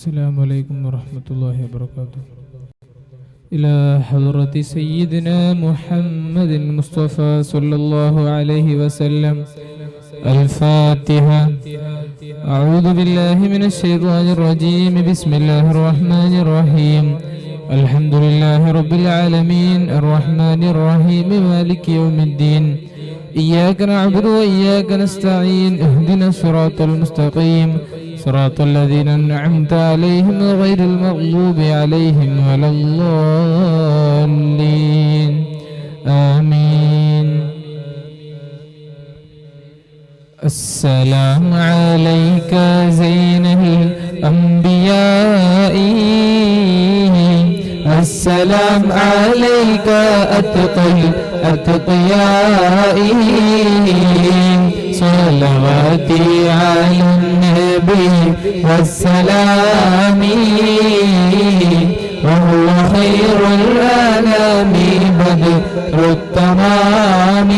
السلام عليكم ورحمة الله وبركاته. إلى حضرة سيدنا محمد المصطفى صلى الله عليه وسلم. الفاتحة. أعوذ بالله من الشيطان الرجيم. بسم الله الرحمن الرحيم. الحمد لله رب العالمين. الرحمن الرحيم. مالك يوم الدين. إياك نعبد وإياك نستعين. اهدنا الصراط المستقيم. صراط الذين أنعمت عليهم غير المغضوب عليهم ولا الضالين. آمين. السلام عليك زين الأنبياء. السلام عليك أتقي أتقياء صلواتي على والسلام وهو خير الأنام بدر التمام.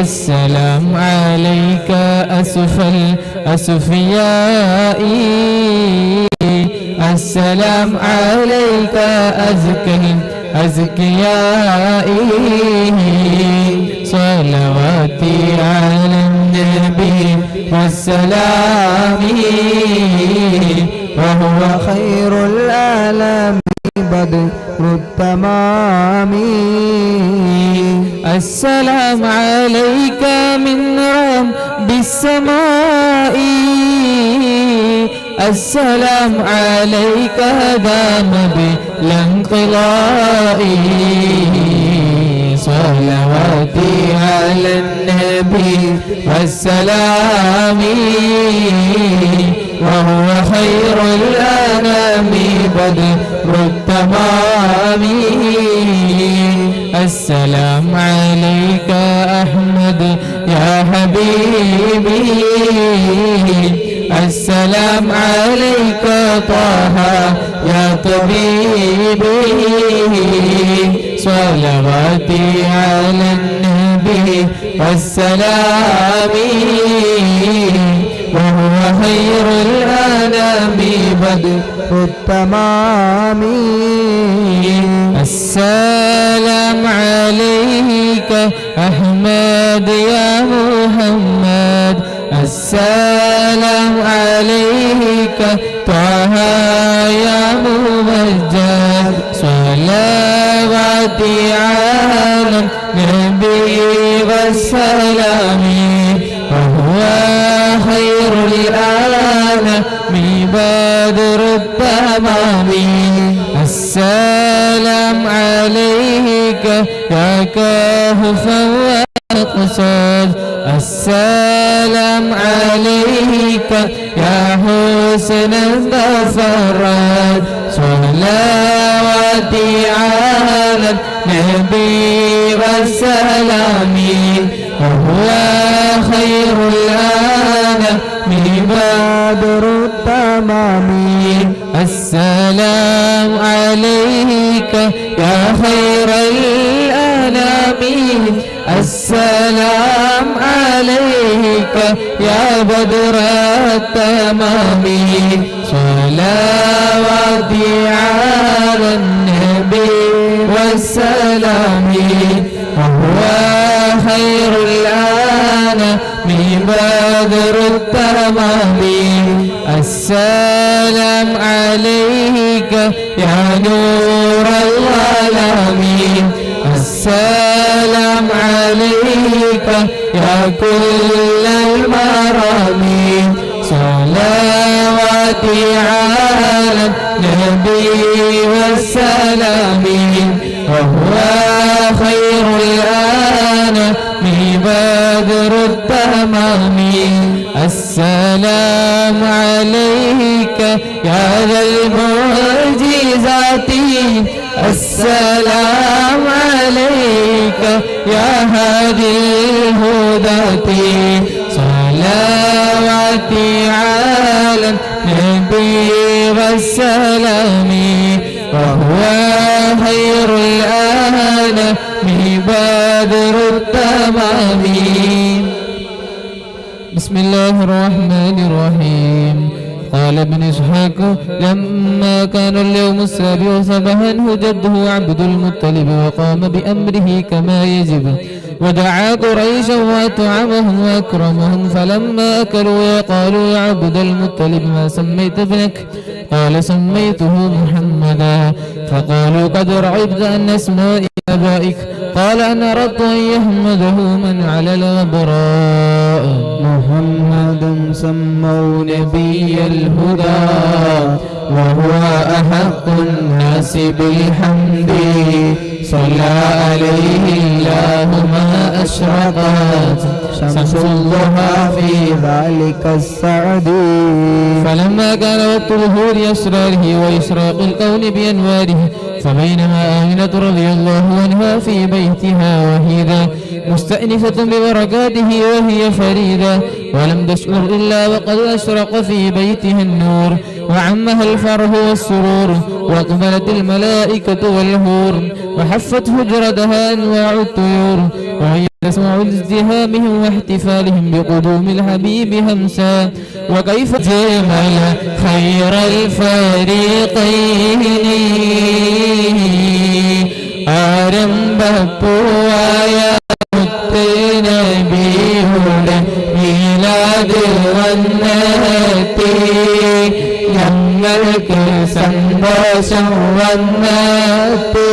السلام عليك أسف الأسفياء. السلام عليك أزكى أزكياء صلواتي على النبي والسلام وهو خير الآلام بدر التمام السلام عليك من رب السماء. السلام عليك دام بلا انقضاء صلواتي على النبي والسلام وهو خير الأنام بدر التمام. السلام عليك أحمد يا حبيبي. السلام عليك طه يا طبيبي صلواتي على النبي والسلام. وهو خير الأنام بدر التمام. السلام عليك أحمد يا محمد. السلام عليك طه يا ممجد صلواتي على النبي والسلام. وهو خير الآن من بدر التمام. السلام عليك يا كهفا وقصاد السلام عليك يا حسن الظفرات صلواتي على النبي والسلام. وهو خير الآن من بدر التمام. السلام عليك يا خير الأنام. السلام عليك يا بدر التمام صلواتي على النبي والسلام وهو خير الآن من بدر التمام السلام عليك يا نور الظلام السلام عليك يا كل المرام صلواتي على النبي والسلام وهو خير الآن بدر التمام. السلام عليك يا ذا المعجزات. السلام عليك يا هادي الهداة صلواتي على النبي والسلام وهو خير الآن بدر التمام. بسم الله الرحمن الرحيم. قال ابن إسحاق لما كان اليوم السابع صبحنه جده عبد المطلب وقام بأمره كما يجب. ودعا قريشا وأطعمهم وأكرمهم فلما أكلوا قالوا يا عبد المطلب ما سميت ابنك؟ قال سميته محمدا. فقالوا قد رعبت أن أسماء آبائك. قال أنا أردت أن يحمده من على الغبراء. محمدا سموا نبي الهدى وهو أحق الناس بالحمد. صلى عليه الله ما أشرقت. شمس الضحى في ذلك السعد. فلما كان وقت ظهور أسراره وإشراق الكون بأنواره فبينما آمنة رضي الله عنها في بيتها وهيدا مستأنسة ببركاته وهي فريدة ولم تشعر إلا وقد أشرق في بيتها النور وعمها الفرح والسرور وأقبلت الملائكة والهور وحفت هجرتها أنواع الطيور وهي تسمع ازدهامهم واحتفالهم بقدوم الحبيب همسا وكيف جمل خير الفريقين ആരംഭപ്പൂവായ നബിയുടെ മീലാത് വന്നെത്തി ഞങ്ങൾക്ക് സന്തോഷം വന്നെത്തി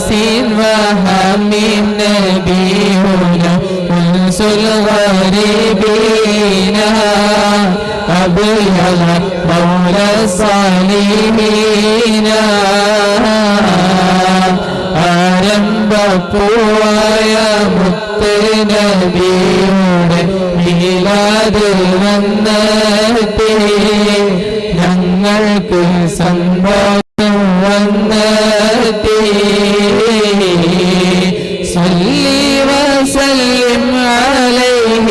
യാസീൻ വഹമീം നബിയുടെ ഉൻസുൽ ഗരീബീന أبيض مولى الصالحين ആരംഭപ്പൂവായ മുത്ത് നബിയുടെ മീലാത് വന്നെത്തി ഞങ്ങൾക്ക് സന്തോഷം വന്നെത്തി صلي وسلم عليه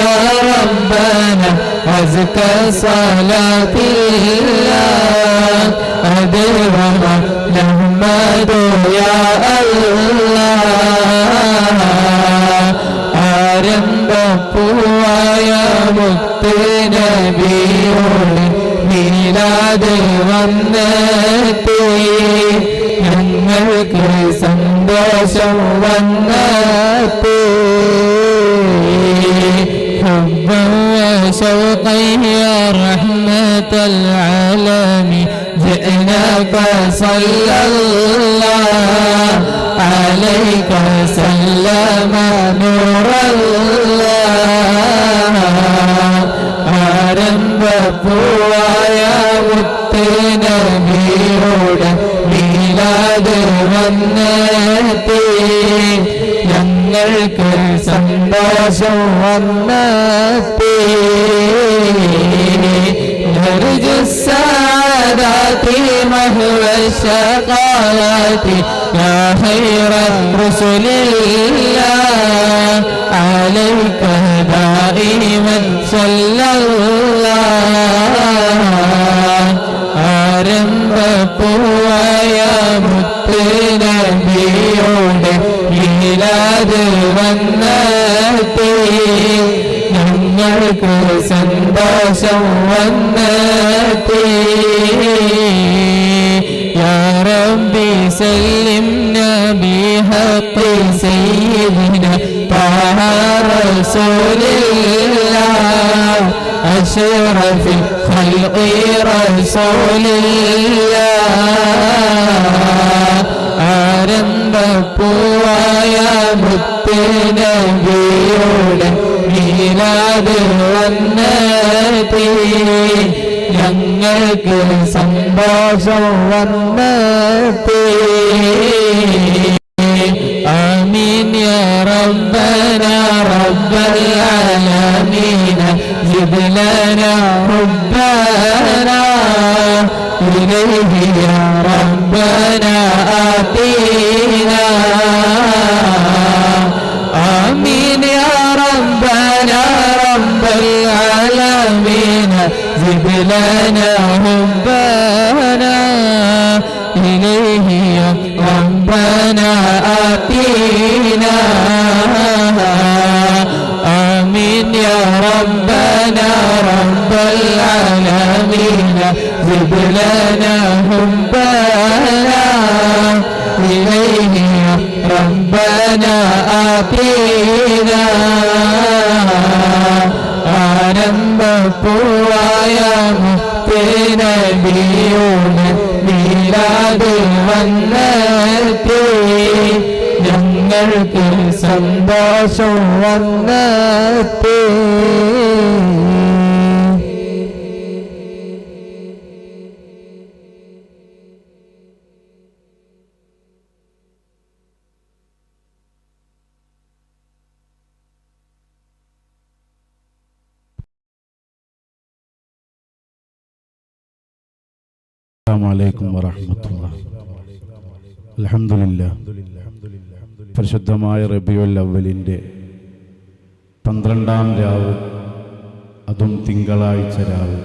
يا ربنا أزكى صلاة الله أدرنا نحمد يا الله ആരംഭപ്പൂവായ മുത്ത് നബിയോട് മീലാത് വന്നെത്തി ഞങ്ങൾക്ക് സന്തോഷം വന്നെത്തി حبا وشوقا يا رحمة العالمين جئناك صلى الله عليك سلم نور الله ആരംഭപ്പൂവായ മുത്ത് നബിയോട് മീലാത് വന്നെത്തി ഞങ്ങൾക്ക് സന്തോഷം വന്നെത്തി نرجو السعادات مهو الشقاوات يا خير رسل الله عليك دائما صلى الله ആരംഭപ്പൂവായ മുത്ത് നബിയോട് മീലാത് വന്നെത്തി ഞങ്ങൾക്ക് സന്തോഷം വന്നെത്തി يا ربي سلمنا بحق سيدنا طه رسول الله أشرف خلق رسول الله ആരംഭപ്പൂവായ മുത്ത് നബിയുടെ മീലാത് വന്നെത്തി ഞങ്ങൾക്ക് സന്തോഷം വന്നെത്തി هب لنا حبنا إليه ربنا آتينا ആനന്ദപ്പൂവായ മുത്തേനബിയുടെ മീലാതിൽ വന്നെത്തി ഞങ്ങൾക്ക് സന്തോഷം വന്നെത്തി السلام عليكم ورحمة الله الحمد لله പരിശുദ്ധമായ റബിയുൽ അവലിൻ്റെ പന്ത്രണ്ടാം രാവ് അതും തിങ്കളാഴ്ച രാവ്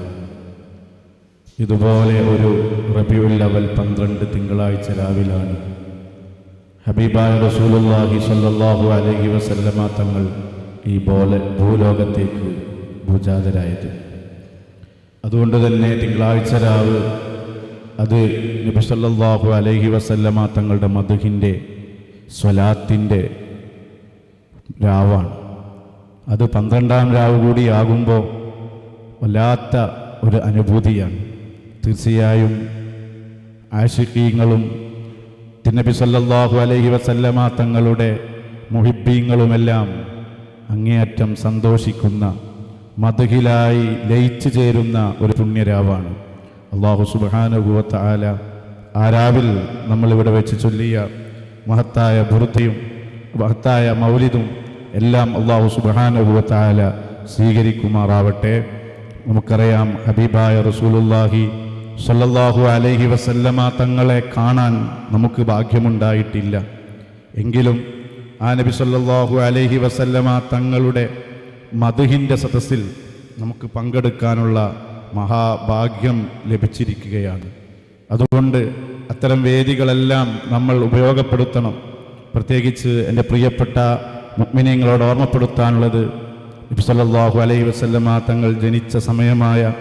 ഇതുപോലെ ഒരു റബിയുൽ അവൽ പന്ത്രണ്ട് തിങ്കളാഴ്ച രാവിലാണ് ഹബീബായ റസൂലുള്ളാഹി സ്വല്ലല്ലാഹു അലൈഹി വസല്ലമ തങ്ങൾ ഈ പോലെ ഭൂലോകത്തേക്ക് ഭുജാതരായത് അതുകൊണ്ട് തന്നെ തിങ്കളാഴ്ച രാവ് അത് നബി അലഹി വസല്ലമ തങ്ങളുടെ മധുഹിന്റെ സ്വലാത്തിന്റെ രാവാണ്. അത് പന്ത്രണ്ടാം രാവ് കൂടിയാകുമ്പോൾ വല്ലാത്ത ഒരു അനുഭൂതിയാണ്. തീർച്ചയായും ആഷിഖീങ്ങളും തിന്നബി സല്ലാഹു അലഹി വസല്ലമ തങ്ങളുടെ മുഹിബീങ്ങളുമെല്ലാം അങ്ങേയറ്റം സന്തോഷിക്കുന്ന മധുഹിലായി ലയിച്ചു ചേരുന്ന ഒരു പുണ്യരാവാണ്. അള്ളാഹു സുബാനുഭവത്ത ആല ആ രാവിൽ നമ്മളിവിടെ വെച്ച് ചൊല്ലിയ മഹത്തായ ബുറുദ്ധിയും മഹത്തായ മൗലിദും എല്ലാം അള്ളാഹു സുബാനുഭവത്ത ആല സ്വീകരിക്കുമാറാവട്ടെ. നമുക്കറിയാം ഹബീബായ റസൂലുല്ലാഹി സല്ലല്ലാഹു അലൈഹി വസല്ലമ തങ്ങളെ കാണാൻ നമുക്ക് ഭാഗ്യമുണ്ടായിട്ടില്ല. എങ്കിലും ആ നബി സല്ലല്ലാഹു അലൈഹി വസല്ലമ തങ്ങളുടെ മധുഹിന്റെ സദസ്സിൽ നമുക്ക് പങ്കെടുക്കാനുള്ള മഹാഭാഗ്യം ലഭിച്ചിരിക്കുകയാണ്. അതുകൊണ്ട് അത്തരം വേദികളെല്ലാം നമ്മൾ ഉപയോഗപ്പെടുത്തണം. പ്രത്യേകിച്ച് എന്റെ പ്രിയപ്പെട്ട മുഗ്മിനിയങ്ങളോട് ഓർമ്മപ്പെടുത്താനുള്ളത് നബി സല്ലല്ലാഹു അലൈഹി വസല്ലമ തങ്ങൾ ജനിച്ച സമയമായ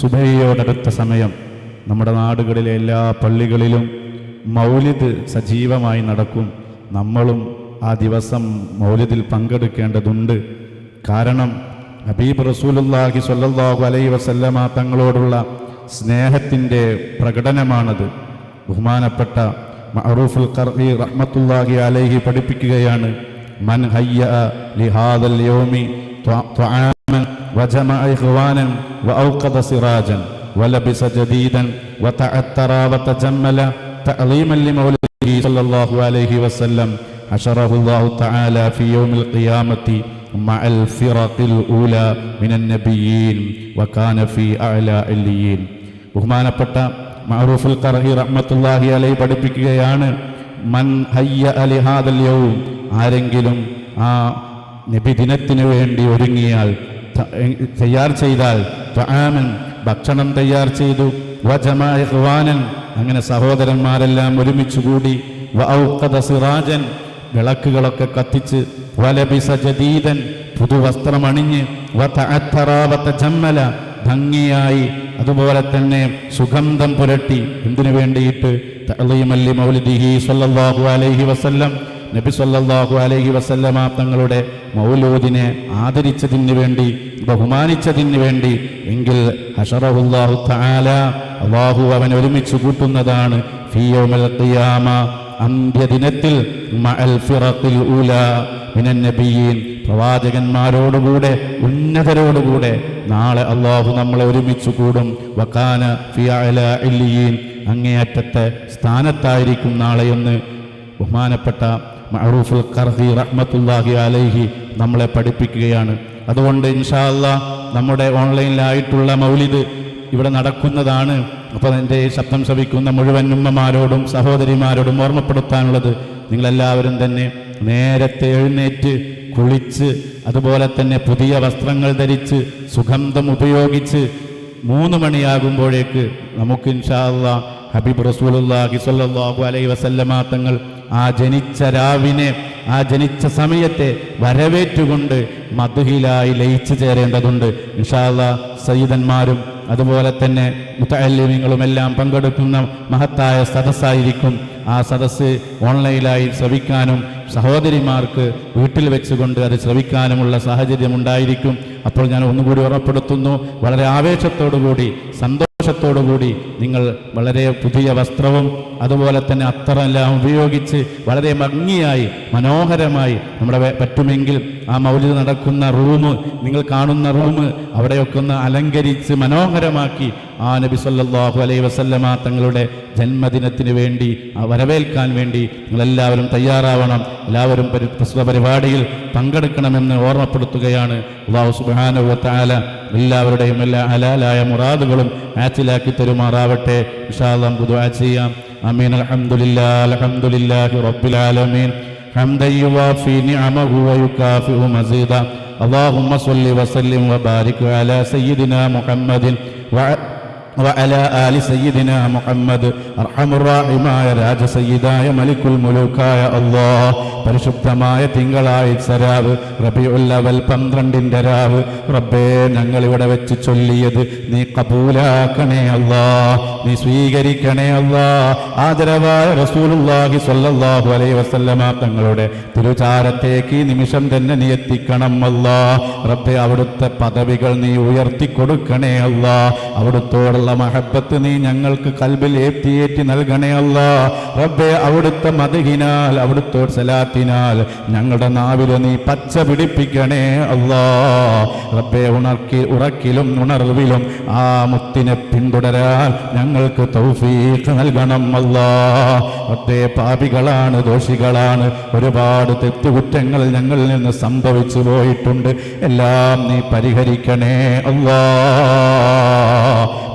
സുബൈയോടടുത്ത സമയം. നമ്മുടെ നാടുകളിലെ എല്ലാ പള്ളികളിലും മൗലിദ് സജീവമായി നടക്കും. നമ്മളും ആ ദിവസം മൗലിദിൽ പങ്കെടുക്കേണ്ടതുണ്ട്. കാരണം ഹബീബ് റസൂലുള്ളാഹി സ്വല്ലല്ലാഹു അലൈഹി വസല്ലമ തങ്ങളോടുള്ള സ്നേഹത്തിൻ്റെ പ്രകടനമാണത് ബഹുമാനപ്പെട്ട മഅറൂഫുൽ ഖർഇ റഹ്മത്തുള്ളാഹി അലൈഹി പഠിപ്പിക്കുകയാണ് മൻ ഹയ്യ ലിഹാദൽ യൗമി ത്വആമൻ വജമഅ ഇഖ്വാനൻ വഔഖദ സിറാജൻ ولبس جديدا وتعترى وتجمل تعظيما لمولده صلى الله عليه وسلم حشره الله تعالى في يوم القيامة مع الفرق الأولى من النبيين وكان في أعلى عليين ബഹുമാനപ്പെട്ട മഅറൂഫുൽ ഖർഹി റഹ്മത്തുള്ളാഹി അലൈഹി പഠിപ്പിക്കുകയാണ് മൻ ഹയ്യ അലിഹാദൽ യൗം ആരെങ്കിലും ആ നബിദിനത്തിന് വേണ്ടി ഒരുങ്ങിയാൽ ത- എ- തയ്യാർ ചെയ്താൽ ത്വആമൻ ഭക്ഷണം തയ്യാർ ചെയ്തു വജമാ ഇഖ്വാനൻ അങ്ങനെ സഹോദരന്മാരെല്ലാം ഒരുമിച്ച് കൂടി വഔഖദ സിറാജൻ വിളക്കുകളൊക്കെ കത്തിച്ച് വലബിസ ജദീദൻ പുതുവസ്ത്രമണിഞ്ഞ് വതഅത്തറ ജമ്മല ഭംഗിയായി അതുപോലെ തന്നെ സുഗന്ധം പുരട്ടി എന്തിനു വേണ്ടിയിട്ട്? മൗലിദിഹി അലൈഹി വസല്ലം. നബി സല്ലാഹു അലൈഹി വസല്ലമ തങ്ങളുടെ മൗലൂദിനെ ആദരിച്ചതിന് വേണ്ടി ബഹുമാനിച്ചതിന് വേണ്ടി എങ്കിൽ ഹഷറഹുല്ലാഹു അള്ളാഹു അവൻ ഒരുമിച്ച് കൂട്ടുന്നതാണ് അന്ത്യദിനത്തിൽ മഅൽ ഫിറത്തിൽ മിനൻ നബിയീൻ പ്രവാചകന്മാരോടുകൂടെ ഉന്നതരോടുകൂടെ നാളെ അള്ളാഹു നമ്മളെ ഒരുമിച്ച് കൂടും. വക്കാന ഫി ഇല്ലിയീൻ അങ്ങേയറ്റത്തെ സ്ഥാനത്തായിരിക്കും നാളെയെന്ന് ബഹുമാനപ്പെട്ട മഹറൂഫുൽ കർഹി റഹ്മത്തുല്ലാഹി അലൈഹി നമ്മളെ പഠിപ്പിക്കുകയാണ്. അതുകൊണ്ട് ഇൻഷാ നമ്മുടെ ഓൺലൈനിലായിട്ടുള്ള മൗലിദ് ഇവിടെ നടക്കുന്നതാണ്. അപ്പോൾ എന്റെ ശബ്ദം ശവിക്കുന്ന മുഴുവൻ ഉമ്മമാരോടും സഹോദരിമാരോടും ഓർമ്മപ്പെടുത്താനുള്ളത് നിങ്ങളെല്ലാവരും തന്നെ നേരത്തെ എഴുന്നേറ്റ് കുളിച്ച് അതുപോലെ തന്നെ പുതിയ വസ്ത്രങ്ങൾ ധരിച്ച് സുഗന്ധം ഉപയോഗിച്ച് മൂന്ന് മണിയാകുമ്പോഴേക്ക് നമുക്ക് ഇൻഷാല്ല ഹബീബ് റസൂലുള്ളാഹി സ്വല്ലല്ലാഹു അലൈഹി വസല്ലമ തങ്ങൾ ആ ജനിച്ച രാവിനെ ആ ജനിച്ച സമയത്തെ വരവേറ്റുകൊണ്ട് മധുഹിലായി ലയിച്ചു ചേരേണ്ടതുണ്ട്. ഇൻഷാല്ല സയ്യിദന്മാരും അതുപോലെ തന്നെ മുത്തല്ലിമീങ്ങളും എല്ലാം പങ്കെടുക്കുന്ന മഹത്തായ സദസ്സായിരിക്കും. ആ സദസ്സ് ഓൺലൈനായി ശ്രവിക്കാനും സഹോദരിമാർക്ക് വീട്ടിൽ വെച്ചുകൊണ്ട് അത് ശ്രവിക്കാനുമുള്ള സാഹചര്യം ഉണ്ടായിരിക്കും അപ്പോൾ ഞാൻ ഒന്നുകൂടി ഉറപ്പെടുത്തുന്നു. വളരെ ആവേശത്തോടുകൂടി സന്തോഷത്തോടുകൂടി നിങ്ങൾ വളരെ പുതിയ വസ്ത്രവും അതുപോലെ തന്നെ അത്തറെല്ലാം ഉപയോഗിച്ച് വളരെ ഭംഗിയായി മനോഹരമായി നമ്മുടെ പറ്റുമെങ്കിൽ ആ മൗലിക നടക്കുന്ന റൂം നിങ്ങൾ കാണുന്ന റൂം അവിടെയൊക്കെ ഒന്ന് അലങ്കരിച്ച് മനോഹരമാക്കി ആ നബി സല്ലല്ലാഹു അലൈഹി വസല്ലമ തങ്ങളുടെ ജന്മദിനത്തിന് വേണ്ടി ആ വരവേൽക്കാൻ വേണ്ടി നിങ്ങളെല്ലാവരും തയ്യാറാവണം എല്ലാവരും പരി- പ്രസ്തുത പരിപാടിയിൽ പങ്കെടുക്കണമെന്ന് ഓർമ്മപ്പെടുത്തുകയാണ് അള്ളാഹു സുബ്ഹാനഹു വ തആല എല്ലാവരുടെയും എല്ലാ ഹലാലായ മുറാദുകളും ആറ്റിലാക്കി തരുമാറാവട്ടെ ഇൻഷാ അല്ലാഹ് നമുക്ക് ദുആ ചെയ്യാം ആമീൻ അൽഹംദുലില്ലാഹ് അൽഹംദുലില്ലാഹി റബ്ബിൽ ആലമീൻ حمدا يوافي نعمه ويكافئ مزيدا اللهم صل وسلم وبارك على سيدنا محمد وع- وعلى മുഹമ്മദ് അർഹമുറാഹിമായ രാജസയ്യിദായ മലിക്കുൽ മുലൂക്കായ അള്ളാഹ് പരിശുദ്ധമായ തിങ്കളാഴ്ച രാവ് റബി അവൽ പന്ത്രണ്ടിന്റെ രാവ്. റബ്ബേ ഞങ്ങൾ ഇവിടെ വെച്ച് ചൊല്ലിയത് നീ കബൂലാക്കണേ അല്ലാ നീ സ്വീകരിക്കണേ അല്ലാ. ആദരവായ റസൂലുല്ലാഹി സ്വല്ലല്ലാഹു അലൈഹി വസല്ലമ തങ്ങളുടെ തിരുചാരത്തേക്ക് ഈ നിമിഷം തന്നെ നീ എത്തിക്കണം അല്ലാ. റബ്ബെ അവിടുത്തെ പദവികൾ നീ ഉയർത്തി കൊടുക്കണേ അല്ലാ. അവിടുത്തോടുള്ള മഹബത്ത് നീ ഞങ്ങൾക്ക് കൽബിൽ ഏറ്റിയേറ്റി നൽകണേ അല്ലാ. റബ്ബെ അവിടുത്തെ മതഹിനാൽ അവിടുത്തോട് സലാത്തിനാൽ ഞങ്ങളുടെ നാവിൽ നീ പച്ച പിടിപ്പിക്കണേ അല്ലാ റബ്ബെ ഉണർക്കി ഉറക്കിലും ഉണർവിലും ആ മുത്തിനെ പിന്തുടരാൻ ഞങ്ങൾക്ക് തൗഫീഖ് നൽകണം അല്ലാ റബ്ബെ പാപികളാണ് ദോഷികളാണ്. ഒരുപാട് തെറ്റുകുറ്റങ്ങൾ ഞങ്ങളിൽ നിന്ന് സംഭവിച്ചു പോയിട്ടുണ്ട്. എല്ലാം നീ പരിഹരിക്കണേ അല്ലാ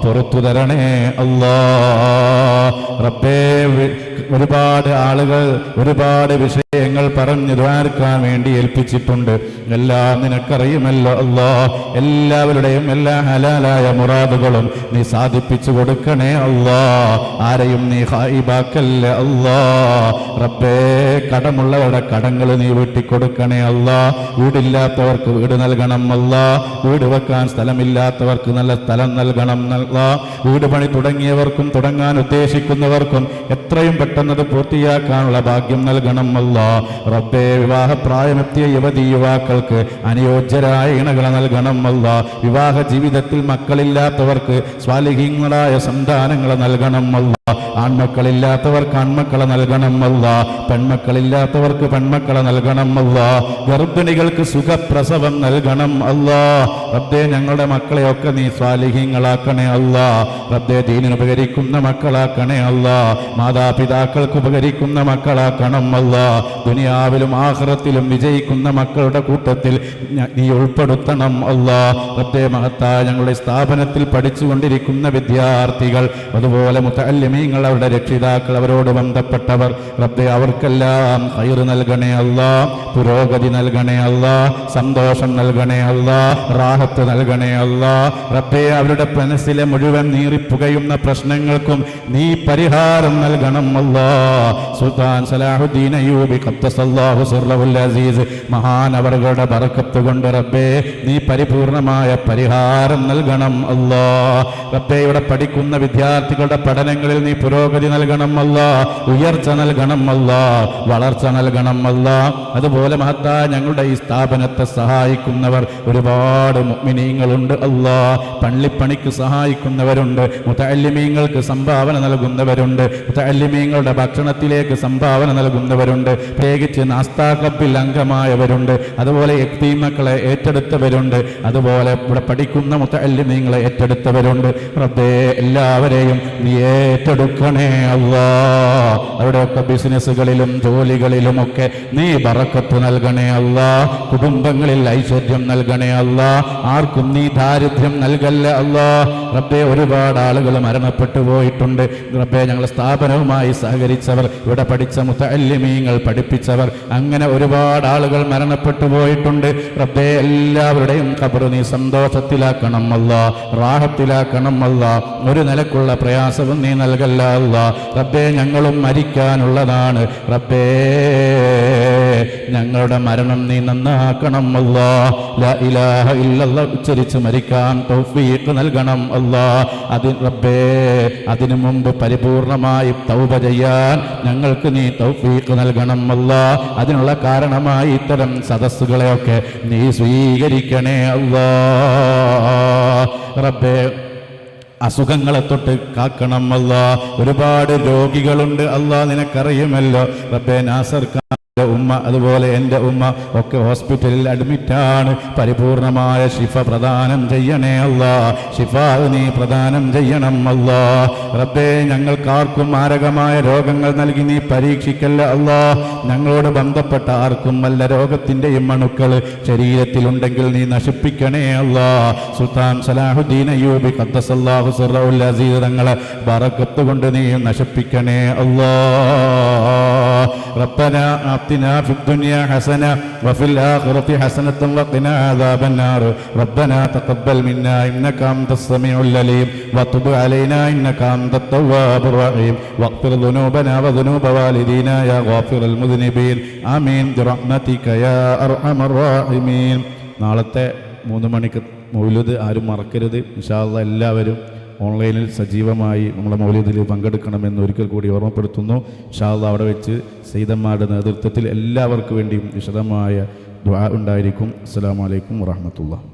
പുറത്തു തരണേ അല്ലാ റബ്ബേ ഒരുപാട് ആളുകൾ ഒരുപാട് വിഷയങ്ങൾ പറഞ്ഞു ദ്വാരക്കാൻ വേണ്ടി ഏൽപ്പിച്ചിട്ടുണ്ട്. എല്ലാം നിനക്കറിയുമല്ലോ അല്ലോ എല്ലാവരുടെയും എല്ലാ ഹലാലായ മുറാദുകളും നീ സാധിപ്പിച്ചു കൊടുക്കണേ അല്ലോ ആരെയും നീ ഹായിബാക്കല്ലേ അല്ലോ റബ്ബേ കടമുള്ളവരുടെ കടങ്ങൾ നീ വെട്ടിക്കൊടുക്കണേ അല്ലോ വീടില്ലാത്തവർക്ക് വീട് നൽകണം അല്ലോ വീട് വെക്കാൻ സ്ഥലമില്ലാത്തവർക്ക് നല്ല സ്ഥലം നൽകണം അല്ലോ വീട് പണി തുടങ്ങിയവർക്കും തുടങ്ങാൻ ഉദ്ദേശിക്കുന്നവർക്കും എത്രയും പെട്ടെന്ന് അത് പൂർത്തിയാക്കാനുള്ള ഭാഗ്യം നൽകണം അല്ലാ. റബ്ബേ വിവാഹപ്രായമെത്തിയ യുവതി യുവാക്കൾക്ക് അനുയോജ്യരായ ഇണകളെ നൽകണം അല്ല. വിവാഹ ജീവിതത്തിൽ മക്കളില്ലാത്തവർക്ക് സ്വാലിഹീങ്ങളായ സന്താനങ്ങളെ നൽകണം അല്ല. ആൺമക്കളില്ലാത്തവർക്ക് ആൺമക്കളെ നൽകണം അല്ല. പെൺമക്കളില്ലാത്തവർക്ക് പെൺമക്കളെ നൽകണം അല്ല. ഗർഭിണികൾക്ക് സുഖപ്രസവം നൽകണം അല്ല. റബ്ബേ ഞങ്ങളുടെ മക്കളെയൊക്കെ നീ സ്വാലിഹീങ്ങളാക്കണേ അല്ല. ദീനിന് ഉപകരിക്കുന്ന മക്കളാക്കണേ അല്ല. മാതാപിതാക്കൾക്ക് ഉപകരിക്കുന്ന മക്കളാക്കണം അല്ല. ദുനിയാവിലും ആഹ്റത്തിലും വിജയിക്കുന്ന മക്കളുടെ കൂട്ടത്തിൽ നീ ഉൾപ്പെടുത്തണം അല്ല. റബ്ബേ മഹത്തായ ഞങ്ങളുടെ സ്ഥാപനത്തിൽ പഠിച്ചുകൊണ്ടിരിക്കുന്ന വിദ്യാർത്ഥികൾ അതുപോലെ മുത്തല്യമീങ്ങൾ അവരുടെ രക്ഷിതാക്കൾ അവരോട് ബന്ധപ്പെട്ടവർ റബ്ബെ അവർക്കെല്ലാം ഹൈറ് നൽകണേ അല്ല. പുരോഗതി നൽകണേ അല്ല. സന്തോഷം നൽകണേ അല്ല. റാഹത്ത് നൽകണേ അല്ല. റബ്ബെ അവരുടെ മനസ്സിലെ മുഴുവൻ നീറിപ്പുകയുന്ന പ്രശ്നങ്ങൾക്കും നീ പരിഹാരം നൽകണം അല്ലാ. സുൽത്താൻ സലാഹുദ്ദീൻ അയ്യൂബി ഖദ്ദസല്ലാഹു സുർലവുൽ അസീസ്. മഹാനവറുകളുടെ ബർക്കത്ത് കൊണ്ട് റബ്ബേ നീ പരിപൂർണമായ പരിഹാരം നൽകണം അല്ലാ. റബ്ബേ ഇവിടെ പഠിക്കുന്ന വിദ്യാർത്ഥികളുടെ പഠനങ്ങളിൽ നീ പുരോഗതി നൽകണം അല്ല. ഉയർച്ച നൽകണം അല്ല. വളർച്ച നൽകണം അല്ല. അതുപോലെ മഹത്താ ഞങ്ങളുടെ ഈ സ്ഥാപനത്തെ സഹായിക്കുന്നവർ ഒരുപാട് മുഗ്മിനീങ്ങളുണ്ട് അല്ലാ. പള്ളിപ്പണിക്ക് സഹായിക്കുന്നവരുണ്ട്. മുത്തല്ലിമീങ്ങൾക്ക് സംഭാവന നൽകുന്നവരുണ്ട്. മുത്തല്ലിമീങ്ങളുടെ ഭക്ഷണത്തിലേക്ക് സംഭാവന നൽകുന്നവരുണ്ട്. പ്രത്യേകിച്ച് നാസ്താ അംഗമായവരുണ്ട്. അതുപോലെ എക്തീമക്കളെ ഏറ്റെടുത്തവരുണ്ട്. അതുപോലെ ഇവിടെ പഠിക്കുന്ന മുത്തല്ലിമീങ്ങളെ ഏറ്റെടുത്തവരുണ്ട്. റബ്ബേ എല്ലാവരെയും നീ ഏറ്റെടുക്കണേ അള്ളാ അവിടെയൊക്കെ ബിസിനസ്സുകളിലും ജോലികളിലും ഒക്കെ നീ ബറക്കത്ത് നൽകണേ അല്ല. കുടുംബങ്ങളിൽ ഐശ്വര്യം നൽകണേ അല്ല. ആർക്കും നീ ദാരിദ്ര്യം നൽകല്ല അല്ല. റബ്ബേ ഒരുപാട് ആളുകൾ മരണപ്പെട്ടു പോയിട്ടുണ്ട്. റബ്ബേ ഞങ്ങളുടെ സ്ഥാപനവുമായി സഹകരിച്ചവർ ഇവിടെ പഠിച്ച മുത്തല്യമീങ്ങൾ പഠിപ്പിച്ചവർ അങ്ങനെ ഒരുപാട് ആളുകൾ മരണപ്പെട്ടു പോയിട്ടുണ്ട്. റബ്ബെ എല്ലാവരുടെയും ഖബർ നീ സന്തോഷത്തിലാക്കണം അല്ല റാഹത്തിലാക്കണം അല്ല ഒരു നിലക്കുള്ള പ്രയാസവും നീ നൽകല്ല അല്ല. റബ്ബെ ഞങ്ങളും മരിക്കാനുള്ളതാണ്. റബ്ബേ ഞങ്ങളുടെ മരണം നീ നന്നാക്കണം അല്ലാ. ലാ ഇലാഹ ഉച്ചരിച്ച് മരിക്കാൻ തൗഫീഖ് നൽകണം അല്ലാ. അതിന് റബ്ബേ അതിനു മുമ്പ് പരിപൂർണമായി തൗപ ചെയ്യാൻ ഞങ്ങൾക്ക് നീ തൗഫീഖ് നൽകണം അല്ല. അതിനുള്ള കാരണമായി ഇത്തരം സദസ്സുകളെയൊക്കെ നീ സ്വീകരിക്കണേ അല്ലാ. റബ്ബേ അസുഖങ്ങളെ തൊട്ട് കാക്കണം അല്ല. ഒരുപാട് രോഗികളുണ്ട് അല്ല. നിനക്കറിയുമല്ലോ. റബ്ബേ നാസർ ഉമ്മ അതുപോലെ എന്റെ ഉമ്മ ഒക്കെ ഹോസ്പിറ്റലിൽ അഡ്മിറ്റാണ് പരിപൂർണമായ ശിഫ പ്രദാനം ചെയ്യണേ അല്ല ശിഫ നീ പ്രദാനം ചെയ്യണം അല്ല റബ്ബേ ഞങ്ങൾക്കാർക്കും മാരകമായ രോഗങ്ങൾ നൽകി നീ പരീക്ഷിക്കല്ല അല്ല ഞങ്ങളോട് ബന്ധപ്പെട്ട ആർക്കും വല്ല രോഗത്തിന്റെയും അണുക്കൾ. ശരീരത്തിലുണ്ടെങ്കിൽ നീ നശിപ്പിക്കണേ അല്ല സുൽത്താൻ സലാഹുദ്ദീൻ അയ്യൂബി ഖദ്ദസല്ലാഹു സിറഉൽ അസീസ് തങ്ങളെ ബറക്കത്ത് കൊണ്ട് നീ നശിപ്പിക്കണേ അല്ലാ ربنا آتنا في الدنيا حسنة وفي الآخرة حسنة وقنا عذاب النار ربنا تقبل منا إنك أنت السميع العليم وتب علينا إنك أنت التواب الرحيم واغفر ذنوبنا وذنوب والدينا يا غافر المذنبين آمين برحمتك يا أرحم الراحمين നാളത്തെ മൂന്ന് മണിക്ക് മൗലൂദ് ആരും മറക്കരുത് ഇൻഷാല്ല എല്ലാവരും ഓൺലൈനിൽ സജീവമായി നമ്മളെ മൗലിയതിൽ പങ്കെടുക്കണമെന്ന് ഒരിക്കൽ കൂടി ഓർമ്മപ്പെടുത്തുന്നു. ഷാദ അവിടെ വെച്ച് സെയ്തന്മാരുടെ നേതൃത്വത്തിൽ എല്ലാവർക്കും വേണ്ടിയും വിശദമായ ദ്വാ ഉണ്ടായിരിക്കും. അസ്സാം വലൈക്കും വാഹമത്തുള്ള